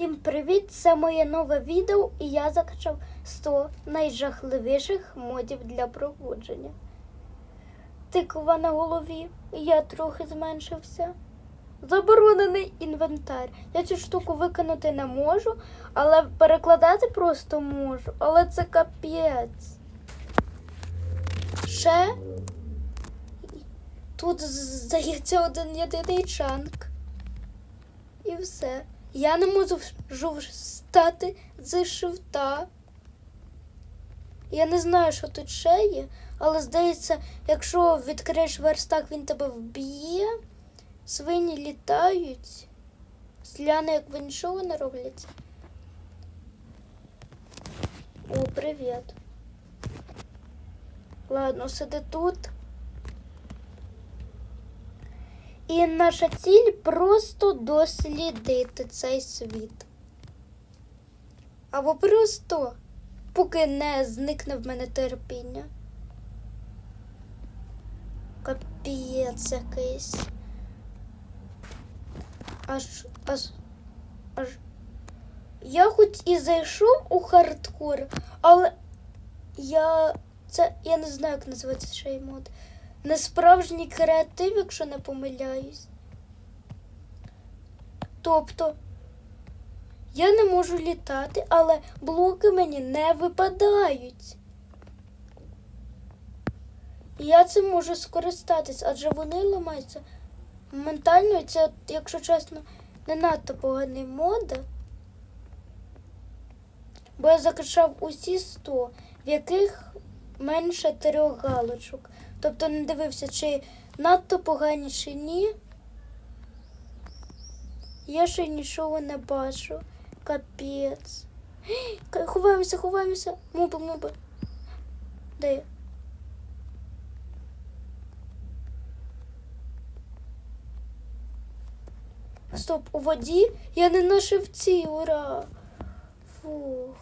Всім привіт! Це моє нове відео, і я закачав 100 найжахливіших модів для проходження. Тиква на голові, я трохи зменшився. Заборонений інвентар. Я цю штуку виконати не можу, але перекладати просто можу. Але це капець. Ще тут здається один єдиний чанк. І все. Я не можу встати з шифта. Я не знаю, що тут ще є, але здається, якщо відкриєш верстак, він тебе вб'є. Свині літають. Сляни, як ви нічого не роблять. О, привіт. Ладно, сиди тут. І наша ціль просто дослідити цей світ. Або просто, поки не зникне в мене терпіння. Капець якийсь. Аж аж аж. Я хоч і зайшов у хардкор, але я. Це я не знаю, як називається цей мод. Несправжній креатив, якщо не помиляюсь. Тобто я не можу літати, але блоки мені не випадають. І я цим можу скористатись, адже вони ламаються моментально, і це, якщо чесно, не надто поганий мод. Бо я закачав усі 100, в яких менше трьох галочок. Тобто не дивився, чи надто погані, чи ні. Я ще нічого не бачу. Капець. Ховаємося, ховаємося. Муби, муби. Де я? Стоп, у воді я не на шивці, ура. Фух.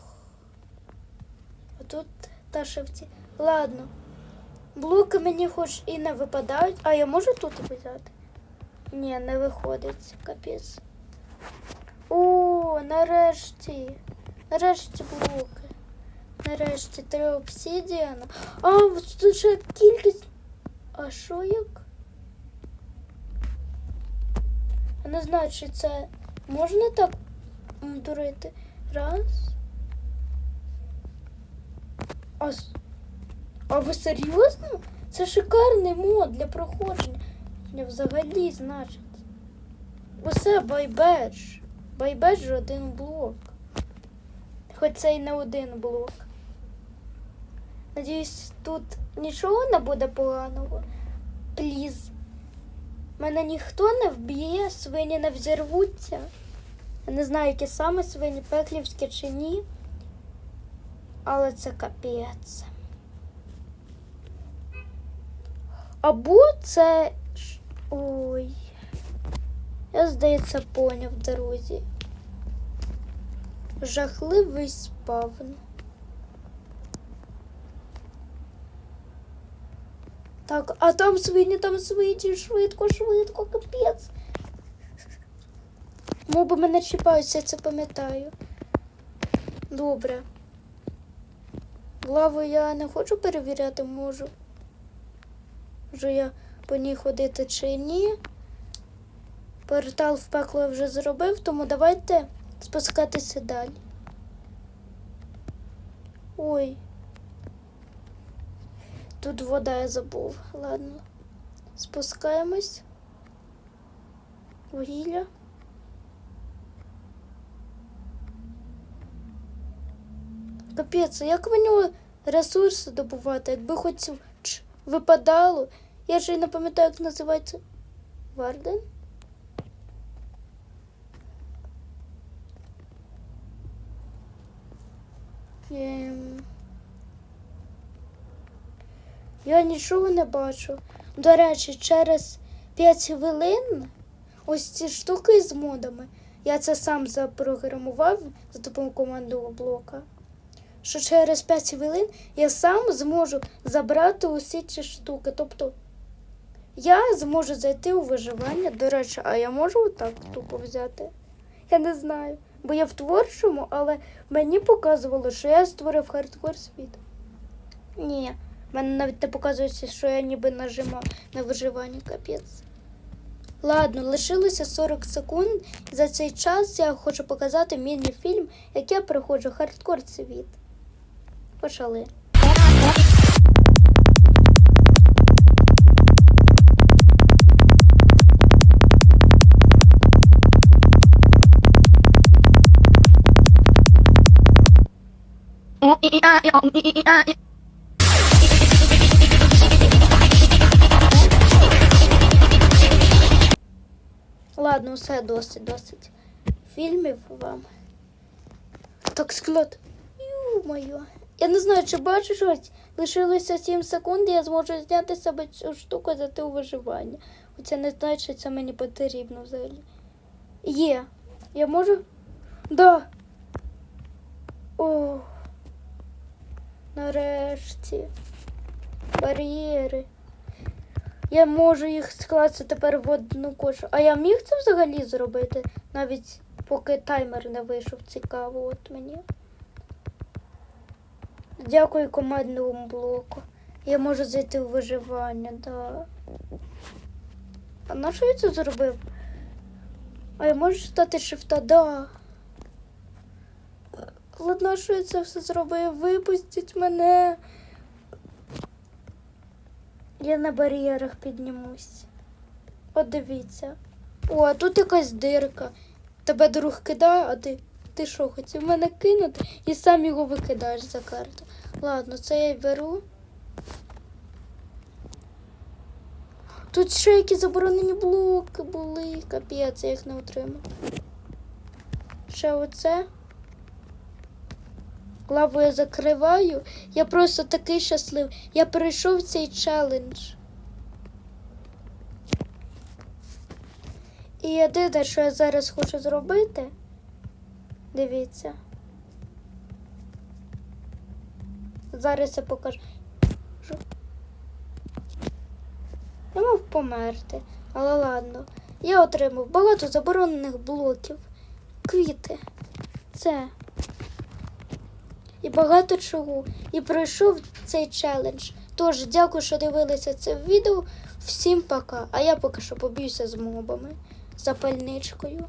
А тут та шивці. Ладно. Блоки мені хоч і не випадають, а я можу тут взяти? Ні, не виходить, капець. О, нарешті. Нарешті блоки. Нарешті три обсідіана. А, тут ще кількість. А що як? Я не знаю, чи це можна так дурити. Раз. А, а ви серйозно? Це шикарний мод для проходження. Взагалі, значить. Усе байбедж. Байбедж один блок. Хоч це й не один блок. Надіюсь, тут нічого не буде поганого. Пліз. Мене ніхто не вб'є, свині не взірвуться. Я не знаю, які саме свині, пеклівські чи ні. Але це капець. Або це. Ой. Я, здається, поняв, друзі. Жахливий спавн. Так, а там свині, там свині, швидко, швидко, капець. Моби мене чіпаються, я це пам'ятаю. Добре. Лаву я не хочу перевіряти, можу. Може я по ній ходити чи ні. Портал в пекло я вже зробив, тому давайте спускатися далі. Ой. Тут вода я забув. Ладно. Спускаємось. Вугілля. Капець, як мені ресурси добувати? Якби хоч випадало. Я ж не пам'ятаю, як називається. Варден? Ем... Я нічого не бачу. До речі, через 5 хвилин ось ці штуки з модами. Я це сам запрограмував за допомогою командного блока. Що через 5 хвилин я сам зможу забрати усі ці штуки. Тобто я зможу зайти у виживання. До речі, а я можу отак тупо взяти? Я не знаю. бо я в творчому, але мені показувало, що я створив хардкор світ. Ні, мене навіть не показується, що я ніби нажимав на виживання капець. Ладно, лишилося 40 секунд. За цей час я хочу показати міні-фільм, як я проходжу хардкор світ. Почали. Ладно, все досить, досить. Фільмів вам. Так склад. Ю-моє. Я не знаю, чи бачу щось. Лишилося 7 секунд, і я зможу зняти з себе цю штуку за те виживання. Хоча не знаю, чи це мені потрібно взагалі. Є. Я можу? Да. О. Нарешті. Бар'єри. Я можу їх скласти тепер в одну кошу. А я міг це взагалі зробити, навіть поки таймер не вийшов. Цікаво, от мені. Дякую командному блоку. Я можу зайти в виживання, да. А на що я це зробив? А я можу стати шифта, да. Ладно, що я це все зробив? Випустіть мене. Я на бар'єрах піднімусь. От дивіться. О, а тут якась дирка. Тебе друг кидає, а ти. Ти що, хотів мене кинути і сам його викидаєш за карту. Ладно, це я беру. Тут ще які заборонені блоки були. Капець, я їх не отримав. Ще оце. Лаву я закриваю. Я просто такий щасливий. Я пройшов цей челендж. І єдине, що я зараз хочу зробити. Дивіться. Зараз я покажу. Я мав померти, але ладно. Я отримав багато заборонених блоків, квіти. Це і багато чого. І пройшов цей челендж. Тож, дякую, що дивилися це відео. Всім пока. А я поки що поб'юся з мобами запальничкою.